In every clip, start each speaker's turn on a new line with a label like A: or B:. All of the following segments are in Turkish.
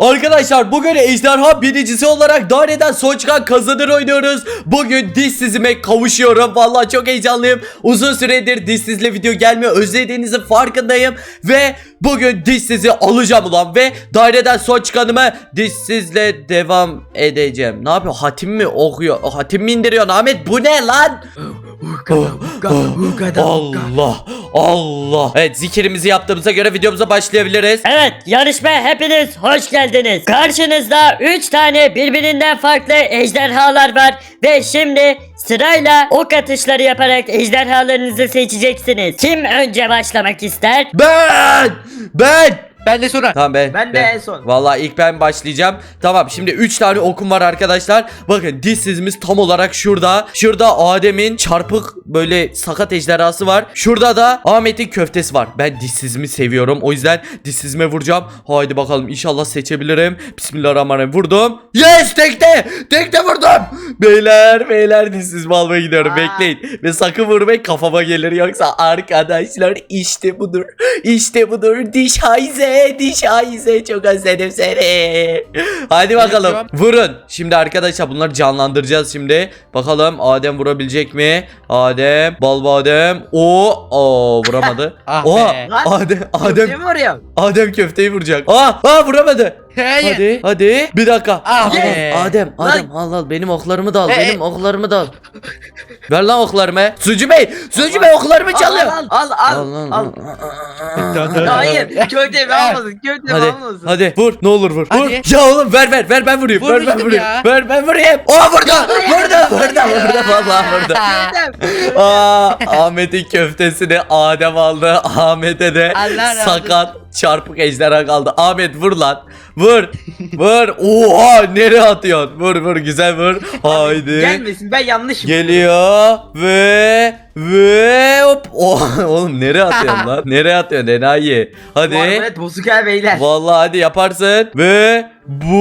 A: Arkadaşlar bugün ejderha binicisi olarak daireden son çıkan kazanır oynuyoruz. Bugün dişsizime kavuşuyorum. Vallahi çok heyecanlıyım. Uzun süredir dişsizle video gelmiyor. Özlediğinizin farkındayım. Ve bugün dişsizi alacağım ulan. Ve daireden son çıkanımı dişsizle devam edeceğim. Ne yapıyor? Hatim mi okuyor? Hatim mi indiriyor? Ahmet bu ne lan? Allah Allah. Evet zikirimizi yaptığımıza göre videomuza başlayabiliriz.
B: Evet yarışmaya hepiniz hoş geldiniz. Karşınızda 3 tane birbirinden farklı ejderhalar var ve şimdi sırayla ok atışları yaparak ejderhalarınızı seçeceksiniz. Kim önce başlamak ister?
A: Ben! Ben!
C: Ben de sonra.
A: Tamam ben.
D: Ben de en son.
A: Vallahi ilk ben başlayacağım. Tamam şimdi 3 tane okum var arkadaşlar. Bakın dişsizimiz tam olarak şurada. Şurada Adem'in çarpık böyle sakat ejderhası var. Şurada da Ahmet'in köftesi var. Ben dişsizimi seviyorum. O yüzden dişsizime vuracağım. Haydi bakalım inşallah seçebilirim. Bismillahirrahmanirrahim. Vurdum. Yes tekte. Tekte vurdum. Beyler beyler dişsizimi almaya gidiyorum.
D: Aa.
A: Bekleyin. Ve sakın vurmayın kafama gelir. Yoksa arkadaşlar işte budur. İşte budur. Diş hayze. Diş hayze. Çok özledim seni. Hadi bakalım. Vurun. Şimdi arkadaşlar bunları canlandıracağız şimdi. Bakalım Adem vurabilecek mi? Adem. Bal badem. O. Oo vuramadı.
C: Ah
A: Oha, Adem.
D: Adem. Mi oraya?
A: Adem köfteyi vuracak. Aa, aa vuramadı.
C: Hayır.
A: Hadi hadi. Bir dakika.
C: Ah be.
A: Adem
D: Lan.
A: Adem al al benim oklarımı da al. Benim oklarımı da al. Ver lan oklarımı. Sucu Bey. Sucu Bey oklarımı çalıyor.
D: Al al al
A: Al
D: al.
A: al.
D: Hayır köftemi almasın köftemi
A: Hadi
D: almasın.
A: hadi vur ne olur vur.
C: Hadi.
A: Vur. Ya oğlum ver ver ver ben vurayım. Ver ben
C: Vurmuştum
A: vurayım.
C: ya.
A: Ver ben vurayım. Aa vurdu. Vurdu vurdu vurdu vallahi vurdu. Aa Ahmet'in köftesini Adem aldı. Ahmet'e de
C: Allah razı
A: sakat çarpık ejderha kaldı. Ahmet vur lan. Vur. Vur. Oha nereye atıyorsun? Vur vur güzel vur. Haydi.
D: Gelmesin ben yanlışım.
A: Geliyor ve ve hop. Oha, oğlum nereye atıyorsun lan? Nereye atıyorsun enayi? Hadi.
D: Bu arbalet bozuk ha beyler.
A: Vallahi hadi yaparsın. Ve bu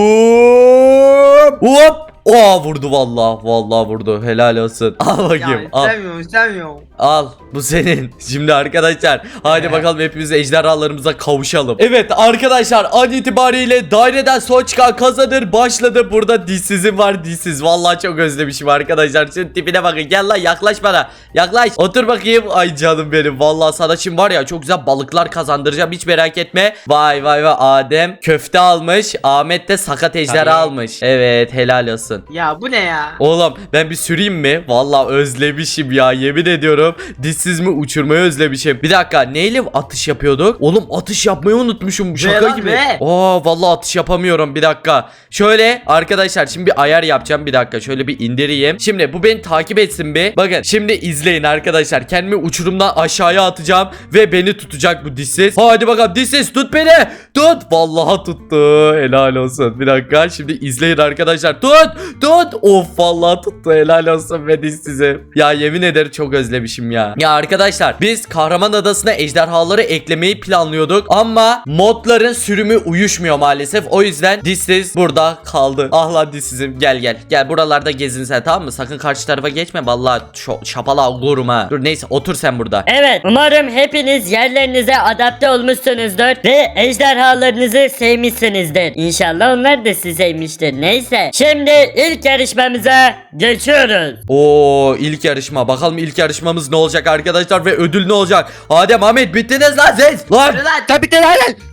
A: hop. Oha vurdu vallahi. Vallahi vurdu. Helal olsun. Al
D: Ya
A: bakayım. al.
D: istemiyorum istemiyorum.
A: Al. Bu senin. Şimdi arkadaşlar. Haydi bakalım hepimiz ejderhalarımıza kavuşalım. Evet arkadaşlar an itibariyle daireden son çıkan kazanır başladı. Burada dişsizim var dişsiz. Vallahi çok özlemişim arkadaşlar. Şunun tipine bakın. Gel lan yaklaş bana. Yaklaş. Otur bakayım. Ay canım benim. Vallahi sana şimdi var ya çok güzel balıklar kazandıracağım. Hiç merak etme. Vay vay vay. Adem köfte almış. Ahmet de sakat ejderha almış. Evet helal olsun.
D: Ya bu ne ya?
A: Oğlum ben bir süreyim mi? Vallahi özlemişim ya yemin ediyorum. Dişsiz mi uçurmayı özlemişim. Bir dakika neyle atış yapıyorduk? Oğlum atış yapmayı unutmuşum şaka
D: lan,
A: gibi. Oo vallahi atış yapamıyorum bir dakika. Şöyle arkadaşlar şimdi bir ayar yapacağım bir dakika. Şöyle bir indireyim. Şimdi bu beni takip etsin bir. Bakın şimdi izleyin arkadaşlar. Kendimi uçurumdan aşağıya atacağım ve beni tutacak bu dişsiz. Hadi bakalım dişsiz tut beni. Tut. Vallahi tuttu. Helal olsun. Bir dakika şimdi izleyin arkadaşlar. Tut. Tut. Of vallahi tuttu. Helal olsun be dişsize. Ya yemin ederim çok özlemişim ya. Ya arkadaşlar biz kahraman adasına ejderhaları eklemeyi planlıyorduk ama modların sürümü uyuşmuyor maalesef. O yüzden dişsiz burada kaldı. Ah lan dişsizim gel gel. Gel buralarda gezin sen tamam mı? Sakın karşı tarafa geçme. Vallahi şapala olurum. Dur neyse otur sen burada.
B: Evet umarım hepiniz yerlerinize adapte olmuşsunuzdur ve ejderhalarınızı sevmişsinizdir. İnşallah onlar da sizi sevmiştir. Neyse şimdi ilk yarışmamıza geçiyoruz.
A: Oo ilk yarışma. Bakalım ilk yarışmamız ne olacak arkadaşlar ve ödül ne olacak? Adem Ahmet bittiniz lan siz. Lan.
D: Lan.
C: Tabii.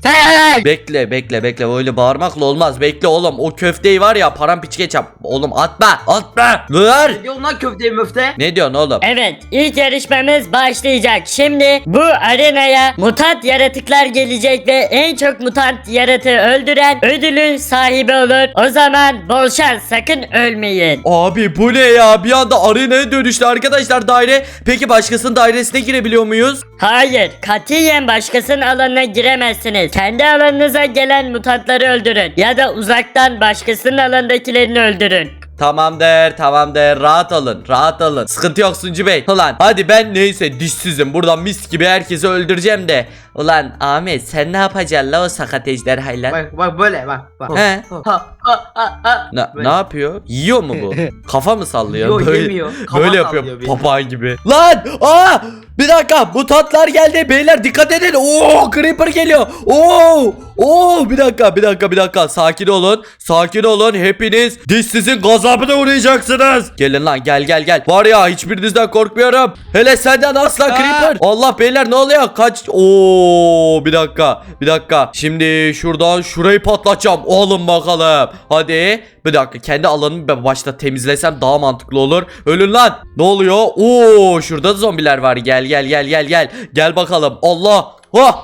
C: Sen
A: Bekle bekle bekle öyle bağırmakla olmaz. Bekle oğlum o köfteyi var ya parampiçke çap. Oğlum atma atma. Dur.
D: Ne diyorsun lan köfteye müfte?
A: Ne diyorsun oğlum?
B: Evet ilk yarışmamız başlayacak. Şimdi bu arenaya mutant yaratıklar gelecek ve en çok mutant yaratığı öldüren ödülün sahibi olur. O zaman bol şans sakın ölmeyin.
A: Abi bu ne ya? Bir anda arenaya dönüştü arkadaşlar daire. Peki başkasının dairesine girebiliyor muyuz?
B: Hayır katiyen başkasının alanına giremezsiniz. Kendi alanınıza gelen mutantları öldürün. Ya da uzaktan başkasının alandakilerini öldürün.
A: Tamamdır tamamdır rahat olun rahat olun sıkıntı yok Suncu Bey Ulan hadi ben neyse dişsizim buradan mis gibi herkesi öldüreceğim de Ulan Ahmet sen ne yapacaksın la o sakat ejderhayla
D: Bak bak böyle bak. bak.
A: He
D: Ha ha ha ha.
A: Ne,
D: Böyle.
A: yapıyor? Yiyor mu bu? Kafa mı sallıyor?
D: Yo,
A: böyle
D: yemiyor. Kafa
A: böyle yapıyor
D: sallıyor bir.
A: papağan gibi. Lan! Aa! Bir dakika mutantlar geldi beyler dikkat edin. Oo creeper geliyor. Oo Oo bir dakika bir dakika bir dakika sakin olun. Sakin olun hepiniz dişsizin gazabına uğrayacaksınız. Gelin lan gel gel gel. Var ya hiçbirinizden korkmuyorum. Hele senden asla creeper. Allah beyler ne oluyor? Kaç Oo bir dakika. Bir dakika. Şimdi şuradan şurayı patlatacağım. Oğlum bakalım. Hadi. Bir dakika kendi alanımı başta temizlesem daha mantıklı olur. Ölün lan. Ne oluyor? Oo şurada da zombiler var. Gel gel gel gel gel. Gel bakalım. Allah. Ha.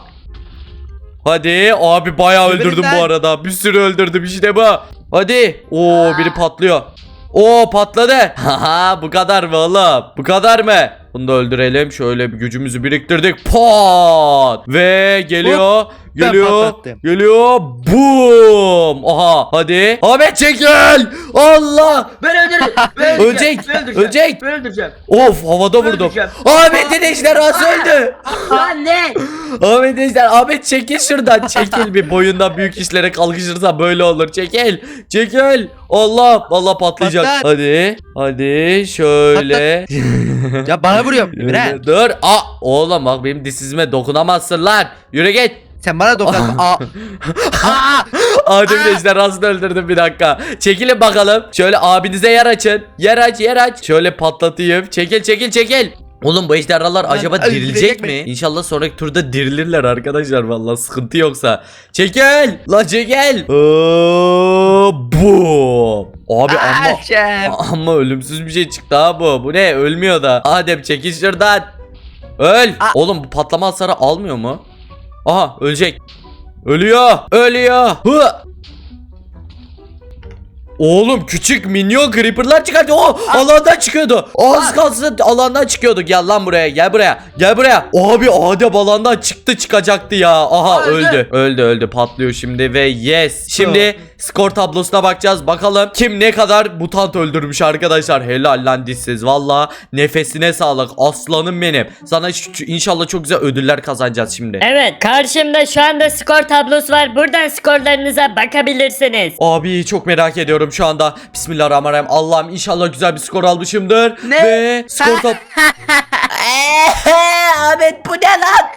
A: Hadi abi bayağı öldürdüm bu arada. Bir sürü öldürdüm işte bu. Hadi. Oo biri patlıyor. Oo patladı. Haha bu kadar mı oğlum? Bu kadar mı? Bunu da öldürelim. Şöyle bir gücümüzü biriktirdik. Pat! Ve geliyor.
C: Ben
A: Geliyor.
C: patlattım.
A: Geliyor. Boom! Oha hadi. Ahmet çekil. Allah!
D: Ben öldürürüm. Ben öldüreceğim,
A: Ölecek,
D: ben öldüreceğim,
A: ölecek.
D: Ben öldüreceğim.
A: Of havada vurdum.
D: Öldüreceğim.
A: Ahmet'in ejderhası öldü.
D: Lan ne?
A: Ahmet Ejder, Ahmet çekil şuradan çekil bir boyundan büyük işlere kalkışırsa böyle olur çekil çekil Allah Allah patlayacak
C: Patlat.
A: hadi hadi şöyle
C: Ya bana vuruyor Emre.
A: dur Aa, oğlum bak benim dişsizime dokunamazsın lan yürü git
C: Sen bana dokunma. Aa. Aa.
A: Adem'in ejderhasını öldürdüm bir dakika çekilin bakalım şöyle abinize yer açın yer aç yer aç şöyle patlatayım çekil çekil çekil Oğlum bu ejderhalar acaba dirilecek mi?
C: mi?
A: İnşallah sonraki turda dirilirler arkadaşlar vallahi sıkıntı yoksa. Çekil! La çekil! Bu. Abi amma
C: Ayşem.
A: amma ölümsüz bir şey çıktı ha bu. Bu ne? Ölmüyor da. Adem çekil şuradan. Öl.
C: Aa.
A: Oğlum bu patlama hasarı almıyor mu? Aha ölecek. Ölüyor. Ölüyor. Hı. Oğlum küçük minyon creeperlar çıkardı. O alandan çıkıyordu. Az kalsın alandan çıkıyordu. Gel lan buraya. Gel buraya. Gel buraya. Abi Adem alandan çıktı çıkacaktı ya. Aha
D: öldü.
A: Öldü öldü. Patlıyor şimdi ve yes. Şimdi skor tablosuna bakacağız. Bakalım kim ne kadar mutant öldürmüş arkadaşlar. Helal lan dişsiz. Valla nefesine sağlık. Aslanım benim. Sana şu- inşallah çok güzel ödüller kazanacağız şimdi.
B: Evet karşımda şu anda skor tablosu var. Buradan skorlarınıza bakabilirsiniz.
A: Abi çok merak ediyorum şu anda. Bismillahirrahmanirrahim. Allah'ım inşallah güzel bir skor almışımdır.
D: Ne?
A: Ve skor tab... Ahmet bu ne lan?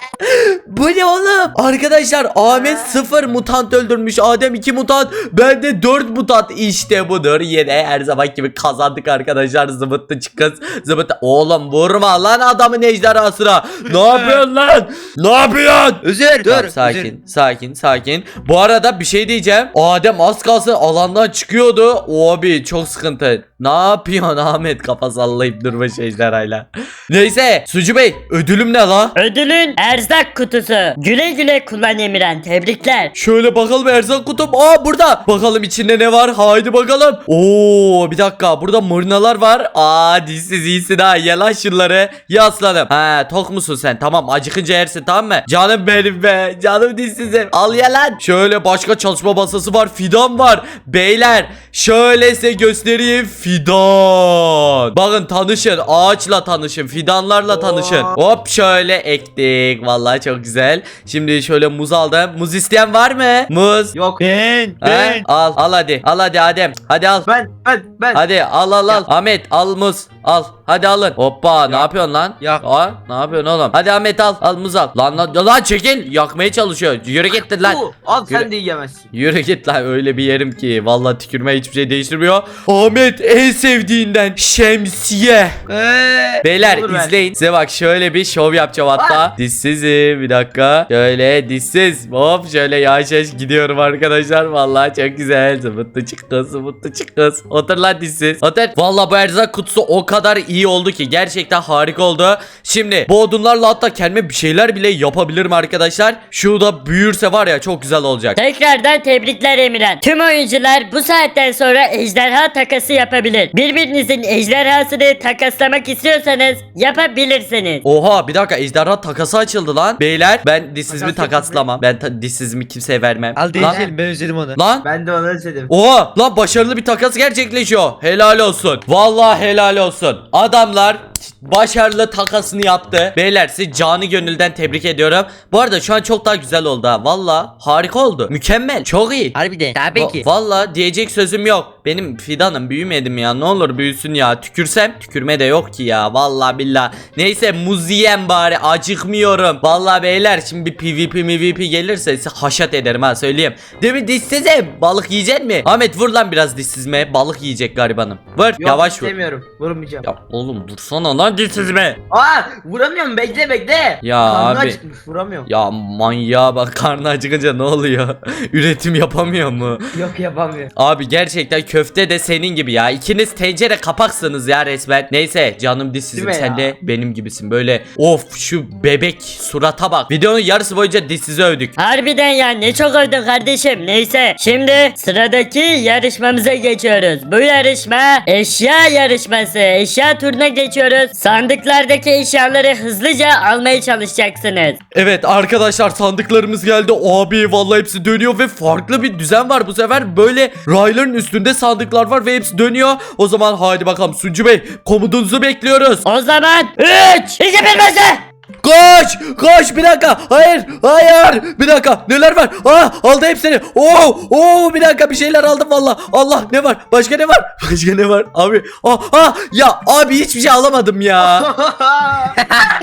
A: Bu ne oğlum? Arkadaşlar Ahmet 0 mutant öldürmüş. Adem 2 mutant. Ben de 4 mutant. İşte budur. Yine her zaman gibi kazandık arkadaşlar. Zıbıttı çıkız. Zıbıttı. Oğlum vurma lan adamın ejderhasına. Ne yapıyorsun lan? Ne yapıyorsun?
C: Özür.
A: Tamam,
C: Dur.
A: sakin,
C: Özür.
A: sakin, sakin. Bu arada bir şey diyeceğim. Adem az kalsın alandan çıkıyordu. O abi çok sıkıntı. Ne yapıyorsun Ahmet kafa sallayıp durma şey ejderhayla. Neyse Sucu Bey ödülüm ne la?
B: Ödülün erzak kutusu. Güle güle kullan Emirhan. Tebrikler.
A: Şöyle bakalım erzak kutum. Aa burada. Bakalım içinde ne var? Haydi bakalım. Oo bir dakika. Burada mırnalar var. Aa dişsiz iyisin ha. Ye lan şunları. Ye aslanım. Ha tok musun sen? Tamam acıkınca yersin tamam mı? Canım benim be. Canım dişsizim. Al ye lan. Şöyle başka çalışma masası var. Fidan var. Beyler şöyle size göstereyim. Fidan. Bakın tanışın. Ağaçla tanışın. Fidanlarla tanışın. Hop şöyle ektik. Vallahi çok güzel. Şimdi şöyle muz aldım. Muz isteyen var mı? Muz.
D: Yok.
C: Ben.
A: Ha?
C: Ben.
A: Al al hadi. Al hadi Adem. Hadi al.
D: Ben ben ben.
A: Hadi al al al. Ahmet al muz. Al. Hadi alın. Hoppa ne yapıyorsun lan?
C: Yak.
A: Aa, ne yapıyorsun oğlum? Hadi Ahmet al. Al muz al. Lan lan, lan çekil. Yakmaya çalışıyor. Yürü git lan.
D: Bu, Al
A: Yürü.
D: sen de yiyemezsin.
A: Yürü git lan öyle bir yerim ki vallahi tükürme hiçbir şey değiştirmiyor. Ahmet en sevdiğinden şemsiye.
C: Ee,
A: Beyler
D: Olur ver.
A: izleyin. Size bak şöyle bir şov yapacağım hatta. Dişsizim bir dakika. Şöyle dişsiz. Hop şöyle yavaş yavaş gidiyorum arkadaşlar. Vallahi çok güzel. Zıbıttı çık kız zıbıttı çık kız. Otur lan dişsiz. Otur. Vallahi bu erzak kutusu o kadar iyi oldu ki. Gerçekten harika oldu. Şimdi bu odunlarla hatta kendime bir şeyler bile yapabilirim arkadaşlar. Şu da büyürse var ya çok güzel olacak.
B: Tekrardan tebrikler Emirhan. Tüm oyuncular bu saatten sonra ejderha takası yapabilir. Birbirinizin ejderhasını takaslamak istiyorsanız yapabilirsiniz.
A: Oha bir dakika ejderha takası açıldı lan. Beyler ben dişsizimi
D: Takas
A: takaslamam. Ben ta- dişsizimi kimseye vermem.
C: al
A: lan,
C: değişelim ben özledim onu.
A: lan
D: Ben de onu özledim.
A: Oha lan başarılı bir takas gerçekleşiyor. Helal olsun. Vallahi helal olsun. Adamlar başarılı takasını yaptı. Beyler sizi canı gönülden tebrik ediyorum. Bu arada şu an çok daha güzel oldu ha. Valla harika oldu. Mükemmel. Çok iyi.
C: Harbiden. Tabii
A: Va-
C: ki.
A: Valla diyecek sözüm yok. Benim fidanım büyümedim ya. Ne olur büyüsün ya. Tükürsem tükürme de yok ki ya. Valla billah. Neyse muz yiyem bari. Acıkmıyorum. Valla beyler şimdi bir PvP MVP gelirse size haşat ederim ha söyleyeyim. Değil mi dişsizim? Balık yiyecek mi? Ahmet vur lan biraz dişsizme. Balık yiyecek garibanım. Vur
D: Yok
A: yavaş vur.
D: istemiyorum. Vurmayacağım.
A: Ya oğlum dursana lan dişsizme.
D: Aa vuramıyorum bekle bekle.
A: Ya
D: Karnı
A: abi.
D: acıkmış vuramıyorum.
A: Ya manyağa bak karnı acıkınca ne oluyor? Üretim yapamıyor mu?
D: Yok yapamıyorum.
A: Abi gerçekten köfte de senin gibi ya. İkiniz tencere kapaksınız ya resmen. Neyse canım dişsizim
D: Değil mi
A: sen
D: ya?
A: de benim gibisin. Böyle of şu bebek surata bak. Videonun yarısı boyunca dişsizi övdük.
B: Harbiden ya ne çok övdün kardeşim. Neyse şimdi sıradaki yarışmamıza geçiyoruz. Bu yarışma eşya yarışması. Eşya turuna geçiyoruz. Sandıklardaki eşyaları hızlıca almaya çalışacaksınız.
A: Evet arkadaşlar sandıklarımız geldi. Abi vallahi hepsi dönüyor ve farklı bir düzen var bu sefer. Böyle rayların üstünde sandıklar var ve hepsi dönüyor. O zaman haydi bakalım Suncu Bey komutunuzu bekliyoruz.
B: O zaman 3 2 1 başla.
A: Koş! Koş bir dakika. Hayır! Hayır! Bir dakika. Neler var? Aa aldı hepsini. Oo! Oo bir dakika bir şeyler aldım valla. Allah ne var? Başka ne var? Başka ne var? Abi. Aa, aa ya abi hiçbir şey alamadım ya.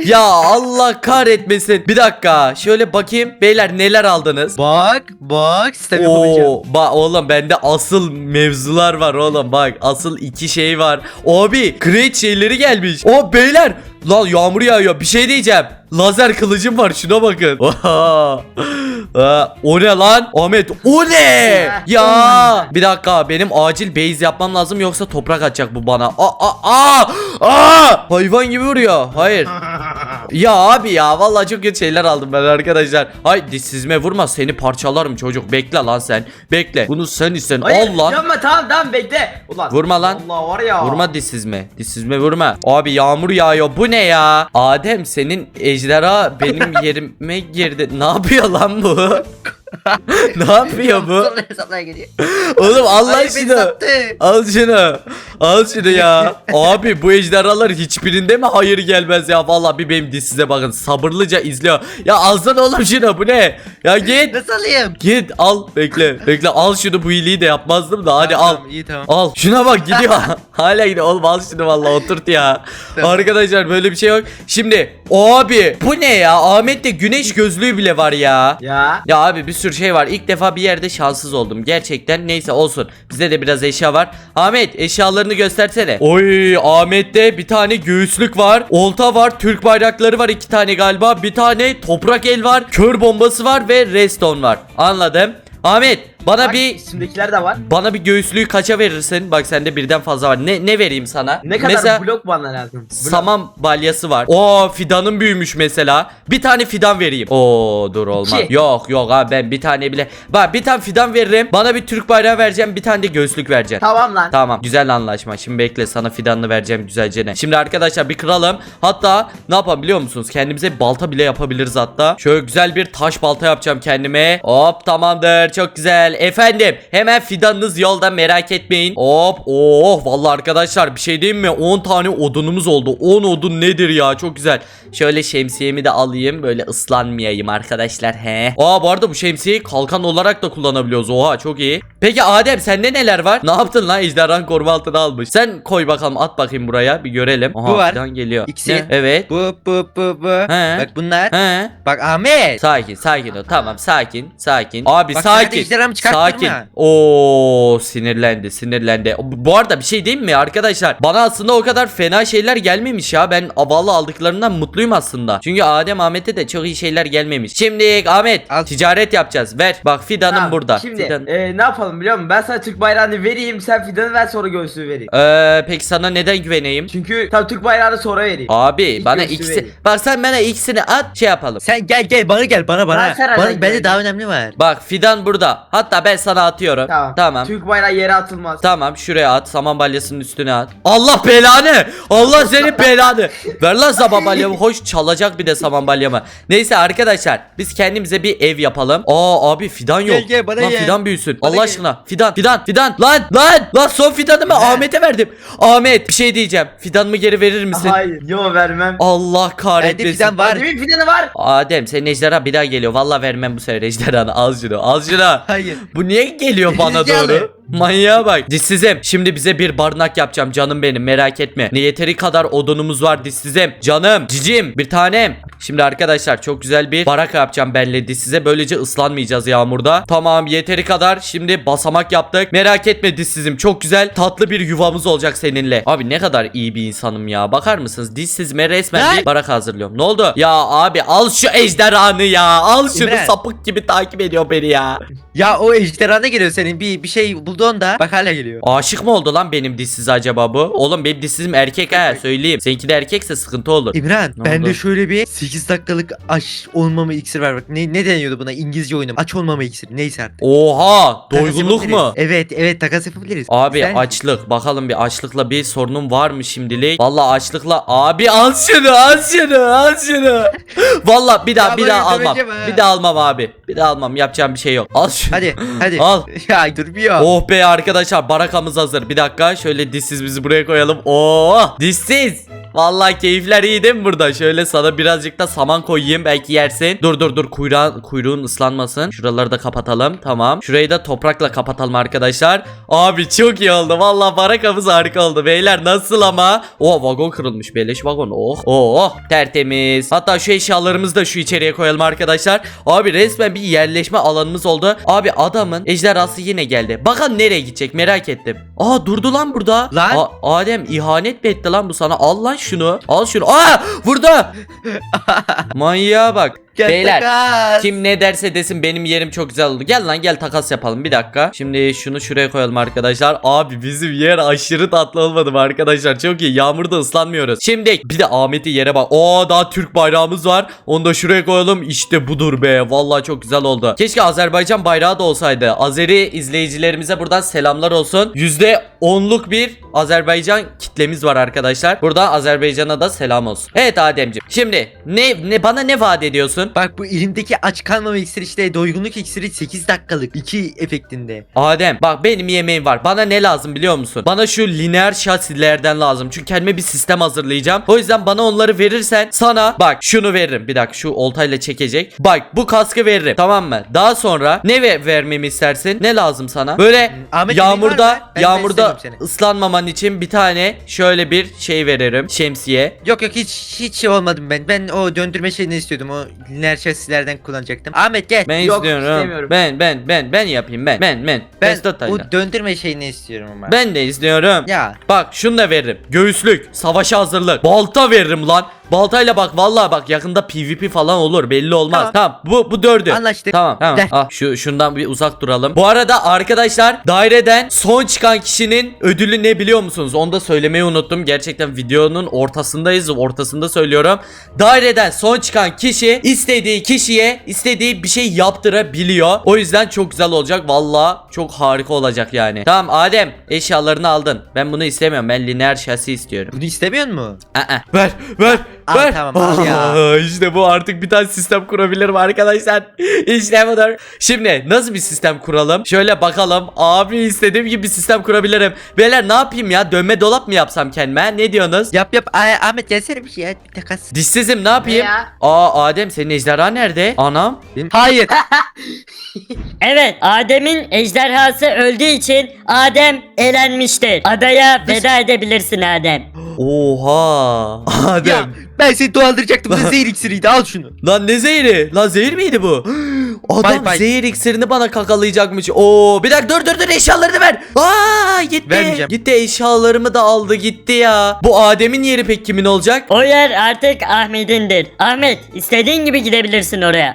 A: ya Allah kahretmesin. Bir dakika. Şöyle bakayım. Beyler neler aldınız?
C: Bak bak sistem yapamayacağım.
A: Oo, ba oğlum bende asıl mevzular var oğlum bak asıl iki şey var. Abi great şeyleri gelmiş. O beyler lan yağmur yağıyor bir şey diyeceğim. Lazer kılıcım var şuna bakın. Oha. Aa, o ne lan? Ahmet o ne? Ya bir dakika benim acil base yapmam lazım yoksa toprak atacak bu bana. Aa, aa, aa, aa! Hayvan gibi vuruyor. Hayır. Ya abi ya vallahi çok kötü şeyler aldım ben arkadaşlar. Hay dişsizme vurma seni parçalarım çocuk. Bekle lan sen. Bekle. Bunu sen isten.
D: Hayır
A: Al lan.
D: yapma tamam tamam bekle. Ulan.
A: Vurma lan.
D: Allah var ya.
A: Vurma dişsizme. Dişsizme vurma. Abi yağmur yağıyor. Bu ne ya? Adem senin ejderha benim yerime girdi. Ne yapıyor lan bu? ne yapıyor bu?
C: Geliyor.
A: Oğlum Allah
C: beni sattı.
A: Al şunu. Al şunu ya. Abi bu ejderhalar hiçbirinde mi hayır gelmez ya? Vallahi bir benim dişsize bakın. Sabırlıca izliyor. Ya alsana oğlum şunu. Bu ne? Ya git.
C: Nasıl alayım?
A: Git al. Bekle. Bekle al şunu. Bu iyiliği de yapmazdım da. Hadi al.
C: tamam, İyi tamam.
A: Al. Şuna bak gidiyor. Hala gidiyor. Oğlum al şunu vallahi oturt ya.
C: Tamam.
A: Arkadaşlar böyle bir şey yok. Şimdi abi bu ne ya? Ahmet'te güneş gözlüğü bile var ya.
D: Ya.
A: Ya abi bir sürü şey var. İlk defa bir yerde şanssız oldum. Gerçekten neyse olsun. Bizde de biraz eşya var. Ahmet eşyalarını göstersene. Oy Ahmet'te bir tane göğüslük var. Olta var. Türk bayrakları var iki tane galiba. Bir tane toprak el var. Kör bombası var ve reston var. Anladım. Ahmet bana
D: Bak,
A: bir
D: isimdekiler de var.
A: bana bir göğüslüğü kaça verirsin? Bak sende birden fazla var. Ne ne vereyim sana?
D: Ne kadar
A: Mesela
D: blok bana lazım. Blok.
A: Saman balyası var. Oo fidanın büyümüş mesela. Bir tane fidan vereyim. Oo dur olmaz.
D: İki.
A: Yok yok abi ben bir tane bile. Bak bir tane fidan veririm. Bana bir Türk bayrağı vereceğim. Bir tane de göğüslük vereceğim.
D: Tamam lan.
A: Tamam güzel anlaşma. Şimdi bekle sana fidanını vereceğim güzelce ne. Şimdi arkadaşlar bir kıralım. Hatta ne yapalım biliyor musunuz? Kendimize balta bile yapabiliriz hatta. Şöyle güzel bir taş balta yapacağım kendime. Hop tamamdır çok güzel. Efendim hemen fidanınız yolda merak etmeyin. Hop oh vallahi arkadaşlar bir şey diyeyim mi? 10 tane odunumuz oldu. 10 odun nedir ya çok güzel. Şöyle şemsiyemi de alayım böyle ıslanmayayım arkadaşlar he. Aa bu arada bu şemsiyeyi kalkan olarak da kullanabiliyoruz. Oha çok iyi. Peki Adem sende neler var? Ne yaptın lan ejderhan koruma altına almış. Sen koy bakalım at bakayım buraya bir görelim. Aha,
C: Bu var.
A: fidan geliyor.
C: İkisi.
A: Ne? Evet.
C: Bu bu bu bu.
A: He.
C: Bak bunlar.
A: He.
C: Bak Ahmet.
A: Sakin sakin ol. Tamam sakin sakin. Abi
C: Bak, sen de
A: sakin.
C: Çıkarttırma.
A: Sakin. Oo sinirlendi sinirlendi. Bu arada bir şey diyeyim mi arkadaşlar? Bana aslında o kadar fena şeyler gelmemiş ya. Ben vallahi aldıklarından mutluyum aslında. Çünkü Adem Ahmet'e de çok iyi şeyler gelmemiş. Şimdi Ahmet
C: Al.
A: ticaret yapacağız. Ver. Bak fidanım
D: Tamam,
A: burada.
D: Şimdi
A: Fidan-
D: e, ne yapalım biliyor musun? Ben sana Türk bayrağını vereyim. Sen fidanı ver sonra göğsüğü vereyim.
A: Ee, peki sana neden güveneyim?
D: Çünkü tam Türk bayrağını sonra vereyim.
A: Abi
D: İlk
A: bana
D: göğsü
A: ikisi
D: vereyim.
A: bak sen bana ikisini at şey yapalım.
C: Sen gel gel bana gel bana bana.
D: Ben
C: bana
D: gel.
C: daha önemli var.
A: Bak fidan burada. Hatta Hatta ben sana atıyorum.
D: Tamam.
A: Tamam.
D: Türk bayrağı yere atılmaz.
A: Tamam şuraya at. Saman balyasının üstüne at. Allah belanı. Allah senin belanı. Ver lan saman balyamı. Hoş çalacak bir de saman balyamı. Neyse arkadaşlar biz kendimize bir ev yapalım. Aa abi fidan yok.
C: Gel, gel, bana
A: lan
C: gel.
A: fidan büyüsün.
C: Bana
A: Allah
C: gel.
A: aşkına. Fidan fidan fidan. Lan lan lan son fidanımı
C: Ne?
A: Ahmet'e verdim. Ahmet bir şey diyeceğim. Fidanımı geri verir misin?
D: Hayır. Yo vermem.
A: Allah
C: Bende
A: kahretmesin.
C: fidan var.
D: Adem'in fidanı var.
A: Adem senin ejderha bir daha geliyor. Vallahi vermem bu sefer ejderhanı. Al şunu. Al şunu.
C: Hayır.
A: Bu niye geliyor bana doğru? Manyağa bak. Dişsizim. Şimdi bize bir barınak yapacağım canım benim merak etme. Ne yeteri kadar odunumuz var dişsizim. Canım, cicim, bir tanem. Şimdi arkadaşlar çok güzel bir baraka yapacağım benle dişsize. Böylece ıslanmayacağız yağmurda. Tamam yeteri kadar. Şimdi basamak yaptık. Merak etme dişsizim. Çok güzel tatlı bir yuvamız olacak seninle. Abi ne kadar iyi bir insanım ya. Bakar mısınız? Dişsizime resmen bir baraka hazırlıyorum. Ne oldu? Ya abi al şu ejderhanı ya. Al şunu
C: İmren.
A: sapık gibi takip ediyor beni ya.
C: Ya o ejderhana geliyor senin bir bir şey buldu onda. Bak hala geliyor.
A: Aşık mı oldu lan benim dişsiz acaba bu? Oğlum benim dişsizim erkek ha söyleyeyim. Seninki de erkekse sıkıntı olur.
C: İmran
A: Ne
C: bende
A: oldu?
C: şöyle bir 8 dakikalık aç olmama iksir var bak. Ne, ne deniyordu buna İngilizce oyunum. Aç olmama iksiri neyse artık.
A: Oha
C: Takas
A: doygunluk mu?
C: Evet evet takas yapabiliriz.
A: Abi
C: Sen-
A: açlık bakalım bir açlıkla bir sorunum var mı şimdilik? Vallahi açlıkla abi al şunu al şunu al şunu. Vallahi bir daha
C: Ya
A: bir
C: bana
A: daha almam.
C: söyleyeceğim ha.
A: Bir daha almam abi. Bir daha almam yapacağım bir şey yok. Al şunu.
C: Hadi hadi.
A: Al.
C: ya durmuyor.
A: Oh be arkadaşlar barakamız hazır. Bir dakika şöyle dişsiz bizi buraya koyalım. Oo dişsiz. Vallahi keyifler iyi değil mi burada? Şöyle sana birazcık da saman koyayım belki yersin. Dur dur dur kuyruğun, kuyruğun ıslanmasın. Şuraları da kapatalım. Tamam. Şurayı da toprakla kapatalım arkadaşlar. Abi çok iyi oldu. Vallahi barakamız harika oldu. Beyler nasıl ama? Oh vagon kırılmış. Beleş vagon. Oh. Oh tertemiz. Hatta şu eşyalarımızı da şu içeriye koyalım arkadaşlar. Abi resmen bir yerleşme alanımız oldu. Abi adamın ejderhası yine geldi. Bakalım nereye gidecek merak ettim. Aa durdu lan burada.
C: Lan.
A: A- Adem ihanet mi etti lan bu sana? Al lan şunu. Al şunu. Aa burada. Manyağa bak.
C: Gel
A: Beyler
C: takas.
A: kim ne derse desin benim yerim çok güzel oldu. Gel lan gel takas yapalım bir dakika. Şimdi şunu şuraya koyalım arkadaşlar. Abi bizim yer aşırı tatlı olmadı mı arkadaşlar? Çok iyi. Yağmurda ıslanmıyoruz. Şimdi bir de Ahmet'i yere bak. Oo daha Türk bayrağımız var. Onu da şuraya koyalım. İşte budur be. Vallahi çok güzel oldu. Keşke Azerbaycan bayrağı da olsaydı. Azeri izleyicilerimize buradan selamlar olsun. %10'luk bir Azerbaycan kitlemiz var arkadaşlar. Burada Azerbaycan'a da selam olsun. Evet Ademciğim. Şimdi ne ne bana ne vaat ediyorsun?
C: Bak bu elimdeki aç kalmama iksiri işte doygunluk iksiri 8 dakikalık 2 efektinde.
A: Adem bak benim yemeğim var. Bana ne lazım biliyor musun? Bana şu lineer şasilerden lazım. Çünkü kendime bir sistem hazırlayacağım. O yüzden bana onları verirsen sana bak şunu veririm. Bir dakika şu oltayla çekecek. Bak bu kaskı veririm. Tamam mı? Daha sonra ne ve vermemi istersin? Ne lazım sana? Böyle
C: Ahmet,
A: yağmurda yağmurda ıslanmaman için bir tane şöyle bir şey veririm. Şemsiye.
C: Yok yok hiç hiç şey olmadım ben. Ben o döndürme şeyini istiyordum. O lineer şasilerden kullanacaktım. Ahmet gel.
A: Ben
D: Yok,
A: istiyorum.
D: istemiyorum.
A: Ben ben ben ben yapayım ben. Ben ben.
C: ben
A: Mesut Taylan.
C: o döndürme şeyini istiyorum ama.
A: Ben de istiyorum.
C: Ya
A: Bak şunu da veririm. Göğüslük, savaşa hazırlık. Balta veririm lan. Baltayla bak vallahi bak yakında PvP falan olur belli olmaz. Tamam,
C: Tamam.
A: bu bu dördü.
C: Anlaştık.
A: Tamam tamam. Ah, şu şundan bir uzak duralım. Bu arada arkadaşlar daireden son çıkan kişinin ödülü ne biliyor musunuz? Onu da söylemeyi unuttum. Gerçekten videonun ortasındayız. Ortasında söylüyorum. Daireden son çıkan kişi istediği kişiye istediği bir şey yaptırabiliyor. O yüzden çok güzel olacak. Vallahi çok harika olacak yani. Tamam Adem eşyalarını aldın. Ben bunu istemiyorum. Ben lineer şasi istiyorum.
C: bunu istemiyor mu?
A: Aa, ver ver
C: Al
A: ver.
C: tamam, al ya.
A: Aa, İşte bu artık bir tane sistem kurabilirim arkadaşlar. İşte budur. Şimdi nasıl bir sistem kuralım? Şöyle bakalım. Abi istediğim gibi bir sistem kurabilirim. Beyler ne yapayım ya? Dönme dolap mı yapsam kendime? Ne diyorsunuz?
C: Yap yap. Ay, Ahmet gelsene bir şey ya. Bir takas.
A: Dişsizim ne yapayım?
D: Ne ya?
A: Aa Adem senin ejderha nerede? Anam.
C: Hayır.
B: Evet Adem'in ejderhası öldüğü için Adem elenmiştir. Adaya veda edebilirsin Adem.
A: Oha. Adem.
C: ya ben seni dolandıracaktım. Bu da zehir iksiriydi. Al şunu.
A: Lan ne zehri? Lan zehir miydi bu? Adam
C: Bay bay.
A: zehir iksirini bana kakalayacakmış. Oo bir dakika dur dur dur eşyalarını ver. Aa gitti.
C: Vermeyeceğim.
A: Gitti eşyalarımı da aldı gitti ya. Bu Adem'in yeri pek kimin olacak?
B: O yer artık Ahmet'indir. Ahmet istediğin gibi gidebilirsin oraya.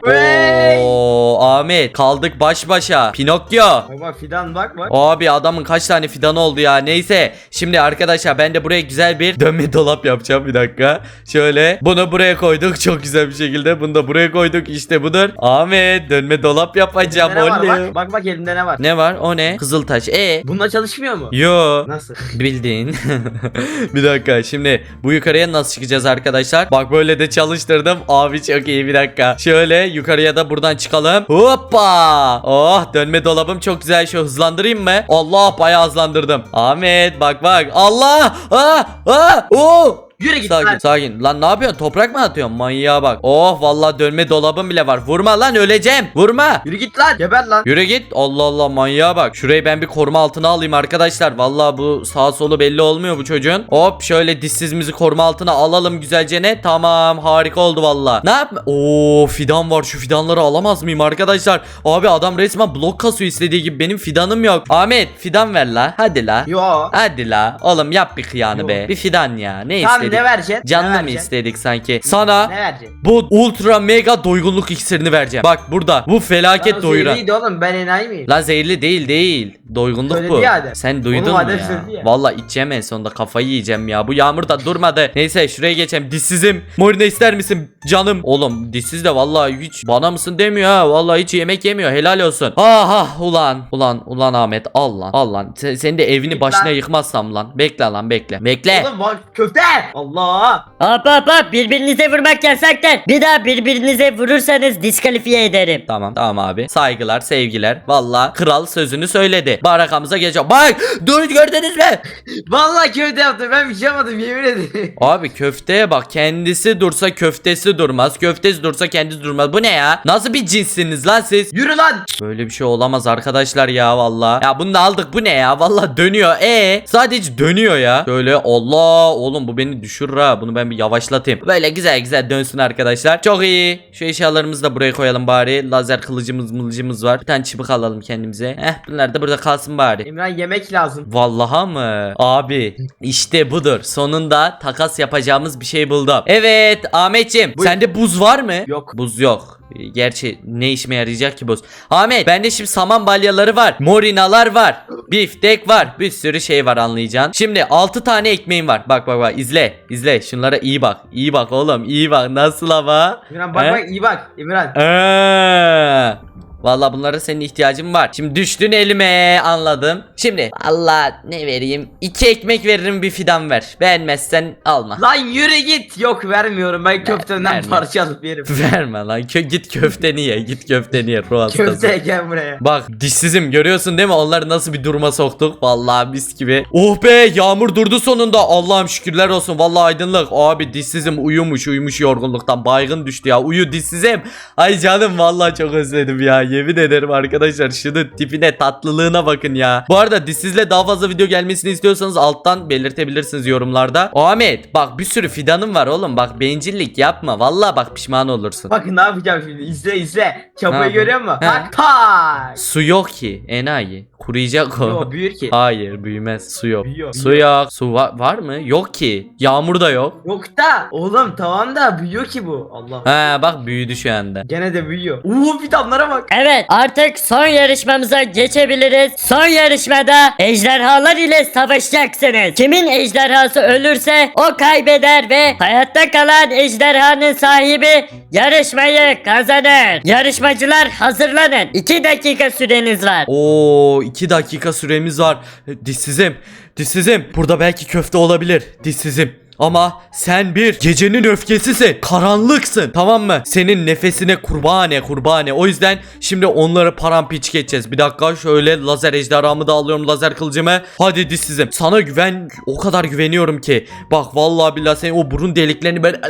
A: Oo Ahmet kaldık baş başa. Pinokyo.
D: Baba fidan bak bak.
A: Abi adamın kaç tane fidanı oldu ya neyse Şimdi arkadaşlar ben de buraya güzel bir dönme dolap yapacağım bir dakika Şöyle bunu buraya koyduk çok güzel bir şekilde Bunu da buraya koyduk işte budur Ahmet dönme dolap yapacağım
D: Elimde ne var
A: oğlum.
D: bak. Bak bak elimde ne var.
A: Ne var? O ne? Kızıltaş. E.
D: Bununla çalışmıyor mu?
A: Yo.
D: Nasıl?
A: Bildiğin. bir dakika şimdi bu yukarıya nasıl çıkacağız arkadaşlar? Bak böyle de çalıştırdım. Abi çok iyi bir dakika. Şöyle yukarıya da buradan çıkalım. Hoppa. Oh dönme dolabım çok güzel. Şu hızlandırayım mı? Allah bayağı hızlandırdım. Ahmet bak bak. Allah. Ah. Ah. Oh.
D: Yürü git
A: Sakin
D: lan.
A: sakin. Lan ne yapıyorsun? Toprak mı atıyorsun? Manyağa bak. Oh vallahi dönme dolabım bile var. Vurma lan öleceğim. Vurma.
D: Yürü git lan. Geber lan.
A: Yürü git. Allah Allah manyağa bak. Şurayı ben bir koruma altına alayım arkadaşlar. Vallahi bu sağ solu belli olmuyor bu çocuğun. Hop şöyle dişsizimizi koruma altına alalım güzelce ne? Tamam harika oldu vallahi. Ne yapma? Oo fidan var. Şu fidanları alamaz mıyım arkadaşlar? Abi adam resmen blok kasıyor istediği gibi. Benim fidanım yok. Ahmet fidan ver la. Hadi la.
D: Yo.
A: Hadi la. Oğlum yap bir kıyanı
D: Yok.
A: be. Bir fidan ya. Ne
D: Tamam
A: istedik?
D: ne vereceksin?
A: Canlı
D: ne
A: mı
D: vereceksin?
A: istedik sanki? Sana
D: Ne vereceksin?
A: bu ultra mega doygunluk iksirini vereceğim. Bak burada. Bu felaket
D: Lan o
A: doyuran.
D: zehirliydi oğlum ben enayi miyim?
A: La zehirli değil değil. Doygunluk
D: Söyledi
A: bu.
D: ya.
A: Sen duydun
D: Onu
A: mu ya?
D: söyledi ya.
A: Valla içeceğim en sonunda kafayı yiyeceğim ya. Bu yağmur da durmadı. Neyse şuraya geçelim. Dişsizim. Morine ister misin canım? Oğlum dişsiz de vallahi hiç bana mısın demiyor ha. Vallahi hiç yemek yemiyor. Helal olsun. Ah ah ulan. Ulan ulan Ahmet al lan. Al lan. Sen, senin de evini başına
D: lan.
A: yıkmazsam lan. Bekle lan bekle. Bekle.
D: Oğlum bak köfte. Allah.
B: Hop hop hop birbirinize vurmak yasaktır. Bir daha birbirinize vurursanız diskalifiye ederim.
A: Tamam tamam abi. Saygılar sevgiler. Valla kral sözünü söyledi. Barakamıza geçelim. Bak dur gördünüz mü?
D: Vallahi köfte yaptım ben bir şey yapmadım yemin ederim.
A: Abi köfteye bak kendisi dursa köftesi durmaz köftesi dursa kendisi durmaz bu ne ya nasıl bir cinssiniz lan siz
D: Yürü lan.
A: böyle bir şey olamaz arkadaşlar ya valla ya bunu da aldık bu ne ya valla dönüyor e sadece dönüyor ya şöyle Allah oğlum bu beni düşürür ha bunu ben bir yavaşlatayım böyle güzel güzel dönsün arkadaşlar çok iyi şu eşyalarımızı da buraya koyalım bari lazer kılıcımız mılıcımız var bir tane çıbık alalım kendimize eh bunlar da burada kalsın bari
D: İmran yemek lazım.
A: Vallaha mı? Abi işte budur. Sonunda takas yapacağımız bir şey buldum. Evet Ahmetciğim
D: Buyur.
A: sende buz var mı?
D: Yok.
A: Buz yok. Gerçi ne işime yarayacak ki buz? Ahmet bende şimdi saman balyaları var. Morinalar var. Biftek var. Bir sürü şey var anlayacağın. Şimdi 6 tane ekmeğim var. Bak bak bak izle. izle. Şunlara iyi bak. İyi bak oğlum. iyi bak. Nasıl ama?
D: İmran bak
A: He?
D: bak iyi bak. İmran.
A: Aa, Vallahi bunlara senin ihtiyacın var. Şimdi düştün elime anladım. Şimdi Allah ne vereyim? İki ekmek veririm bir fidan ver. Beğenmezsen alma.
D: Lan yürü git. Yok vermiyorum ben köftemden
A: verme.
D: parça alıp yerim.
A: Verme lan. Kö git köfteni ye. Git köfteni ye. Ruh hastası.
D: Köfte gel buraya.
A: Bak dişsizim görüyorsun değil mi? Onları nasıl bir duruma soktuk? Vallahi mis gibi. Oh be yağmur durdu sonunda. Allah'ım şükürler olsun. Vallahi aydınlık. Abi dişsizim uyumuş uyumuş yorgunluktan. Baygın düştü ya. Uyu dişsizim. Ay canım vallahi çok özledim ya. Yemin ederim arkadaşlar. Şunun tipine tatlılığına bakın ya. Bu arada dişsizle daha fazla video gelmesini istiyorsanız alttan belirtebilirsiniz yorumlarda. Ahmet bak bir sürü fidanım var oğlum. Bak bencillik yapma. Vallahi bak pişman olursun.
D: Bak ne yapacağım şimdi izle izle. Çapayı görüyor musun?
A: He.
D: Bak tak.
A: Su yok ki enayi. Kuruyacak o.
D: Yo büyür ki.
A: Hayır büyümez su yok.
D: Büyüyor,
A: su
D: büyüyor.
A: yok. Su va- var mı? Yok ki. Yağmur da yok.
D: Yok da oğlum tamam da büyüyor ki bu. Allah.
A: Ha bak büyüdü şu anda.
D: Gene de büyüyor. Uuu fidanlara bak.
B: Evet artık son yarışmamıza geçebiliriz. Son yarışmada ejderhalar ile savaşacaksınız. Kimin ejderhası ölürse o kaybeder ve hayatta kalan ejderhanın sahibi yarışmayı kazanır. Yarışmacılar hazırlanın. 2 dakika süreniz var.
A: Oo 2 dakika süremiz var. Dişsizim. Dişsizim. Burada belki köfte olabilir. Dişsizim. Ama sen bir gecenin öfkesisin. Karanlıksın. Tamam mı? Senin nefesine kurbane kurbane. O yüzden şimdi onları parampiç geçeceğiz. Bir dakika şöyle lazer ejderhamı da alıyorum lazer kılıcımı. Hadi dişsizim. Sana güven o kadar güveniyorum ki. Bak vallahi billahi senin o burun deliklerini böyle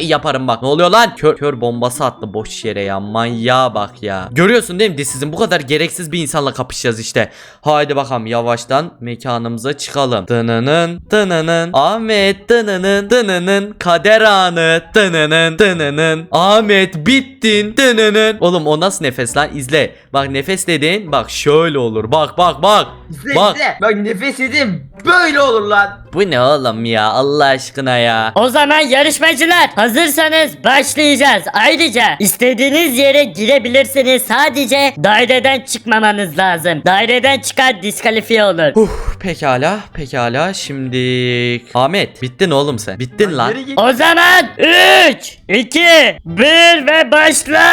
A: yaparım bak. Ne oluyor lan? Kör, kör bombası attı boş yere ya. Manyağa bak ya. Görüyorsun değil mi dişsizim? Bu kadar gereksiz bir insanla kapışacağız işte. Haydi bakalım yavaştan mekanımıza çıkalım. Dınının dınının Ahmet dınının dınının kader anı dınının dınının Ahmet bittin dınının Oğlum o nasıl nefes lan izle. Bak nefes dediğin bak şöyle olur. Bak bak bak.
D: İzle
A: Bak.
D: izle. Bak nefes edeyim. Böyle olur lan.
A: Bu ne oğlum ya Allah aşkına ya.
B: O zaman yarışmacılar hazırsanız başlayacağız. Ayrıca istediğiniz yere girebilirsiniz. Sadece daireden çıkmamanız lazım. Daireden çıkar diskalifiye olur.
A: Pekala pekala şimdi Ahmet bittin oğlum sen bittin lan.
B: O zaman 3, 2, 1 ve başla.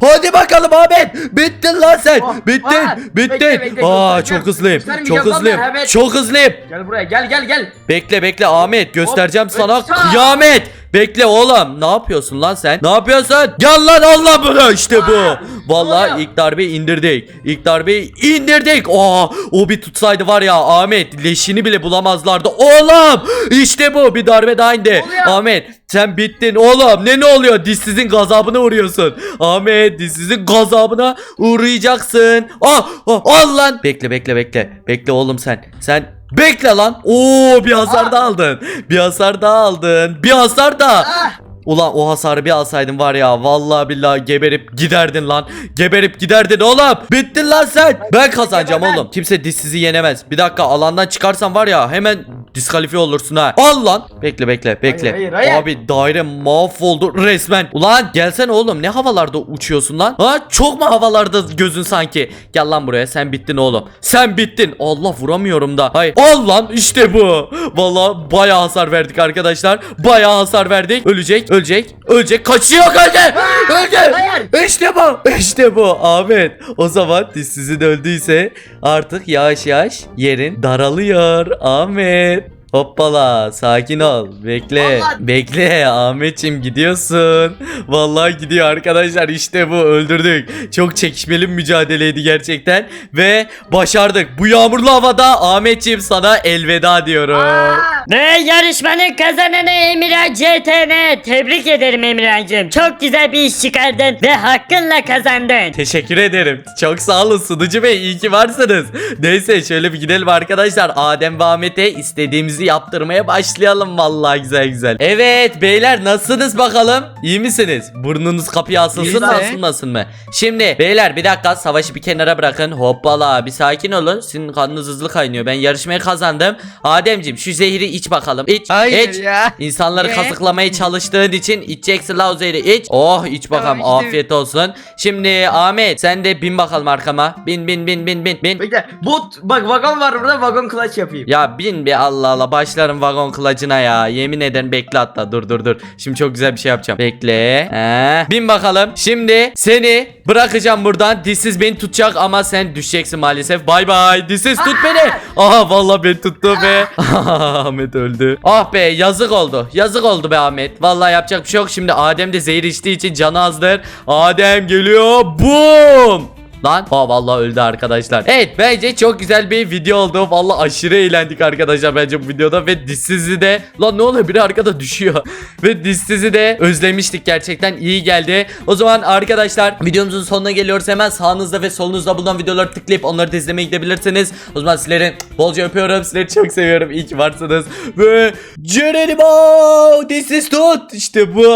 A: Hadi bakalım Ahmet. Bittin lan sen.
D: Oh,
A: Bittin.
D: ah,
A: Bittin.
D: bekle, bekle,
A: Aa
D: göstereceğim.
A: çok hızlıyım.
D: Göstermeyeceğim
A: Çok
D: lan
A: hızlıyım.
D: evet.
A: Çok hızlıyım.
D: Gel buraya gel gel gel.
A: Bekle bekle Ahmet göstereceğim
D: Hop,
A: sana
D: öpsene.
A: kıyamet. Bekle oğlum. Ne yapıyorsun lan sen? Ne yapıyorsun? Gel lan al lan bunu işte bu. Vallahi ilk darbeyi indirdik. İlk darbeyi indirdik. Aa, o bir tutsaydı var ya Ahmet leşini bile bulamazlardı. Oğlum işte bu bir darbe daha indi. Ahmet sen bittin oğlum. Ne ne oluyor? Dişsizin gazabına uğruyorsun. Ahmet dişsizin gazabına uğrayacaksın. Ah, ah, al lan. Bekle bekle bekle. Bekle oğlum sen. Sen Bekle lan. Oo bir hasar da aldın. Bir hasar daha aldın. Bir hasar da.
D: Ah,
A: Ulan o hasarı bir alsaydın var ya vallahi billahi geberip giderdin lan. Geberip giderdin oğlum. Bittin lan sen. Ben kazanacağım oğlum. Kimse dişsizi yenemez. Bir dakika alandan çıkarsan var ya hemen diskalifiye olursun ha. Al lan. Bekle bekle bekle.
D: Hayır, hayır, hayır.
A: Abi daire mahvoldu resmen. Ulan gelsene oğlum ne havalarda uçuyorsun lan? Ha çok mu havalarda gözün sanki? Gel lan buraya sen bittin oğlum. Sen bittin. Allah vuramıyorum da. Hayır. Al lan işte bu. Vallahi bayağı hasar verdik arkadaşlar. Bayağı hasar verdik. Ölecek, ölecek, ölecek. Kaçıyor öldü. Öldü.
D: hayır.
A: İşte bu. İşte bu. Ahmet. O zaman dişsizin öldüyse artık yavaş yavaş yerin daralıyor. Ahmet. Hoppala sakin ol bekle
D: Allah.
A: bekle Ahmetçim gidiyorsun Vallahi gidiyor arkadaşlar işte bu öldürdük Çok çekişmeli bir mücadeleydi gerçekten Ve başardık bu yağmurlu havada Ahmetçim sana elveda diyorum
D: Aa,
B: Ve yarışmanın kazananı Emirhan CTN. Tebrik ederim Emirhan'cığım. Çok güzel bir iş çıkardın ve hakkınla kazandın.
A: Teşekkür ederim. Çok sağ olun sunucu bey. iyi ki varsınız. Neyse şöyle bir gidelim arkadaşlar. Adem ve Ahmet'e istediğimizi yaptırmaya başlayalım vallahi güzel güzel. Evet beyler nasılsınız bakalım? İyi misiniz? Burnunuz kapıya asılsın mı asılmasın mı? Şimdi beyler bir dakika savaşı bir kenara bırakın. Hoppala bir sakin olun. Sizin kanınız hızlı kaynıyor. Ben yarışmayı kazandım. Ademciğim şu zehri iç bakalım. İç.
C: Hayır
A: iç.
C: ya.
A: İnsanları
C: Ne?
A: kazıklamaya çalıştığın için içeceksin la o zehri iç. Oh iç bakalım
C: Tamam, içtim.
A: afiyet olsun. Şimdi Ahmet sen de bin bakalım arkama. Bin bin bin bin bin bin.
D: Bekle. Bot bak vagon var burada vagon clutch yapayım.
A: Ya bin bir Allah Allah başlarım vagon kılacına ya. Yemin ederim bekle hatta dur dur dur. Şimdi çok güzel bir şey yapacağım. Bekle. He. Bin bakalım. Şimdi seni bırakacağım buradan. Dişsiz beni tutacak ama sen düşeceksin maalesef. Bay bay. Dişsiz tut beni. Aha vallahi beni tuttu be. Ahmet öldü. Ah be yazık oldu. Yazık oldu be Ahmet. Vallahi yapacak bir şey yok. Şimdi Adem de zehir içtiği için canı azdır. Adem geliyor. Boom. Lan ha vallahi öldü arkadaşlar. Evet bence çok güzel bir video oldu. Vallahi aşırı eğlendik arkadaşlar bence bu videoda ve dişsizi de lan ne oluyor biri arkada düşüyor. ve dişsizi de özlemiştik gerçekten iyi geldi. O zaman arkadaşlar videomuzun sonuna geliyoruz. Hemen sağınızda ve solunuzda bulunan videoları tıklayıp onları da izlemeye gidebilirsiniz. O zaman sizleri bolca öpüyorum. Sizleri çok seviyorum. İyi ki varsınız. Ve Geronimo! This is tut. İşte bu.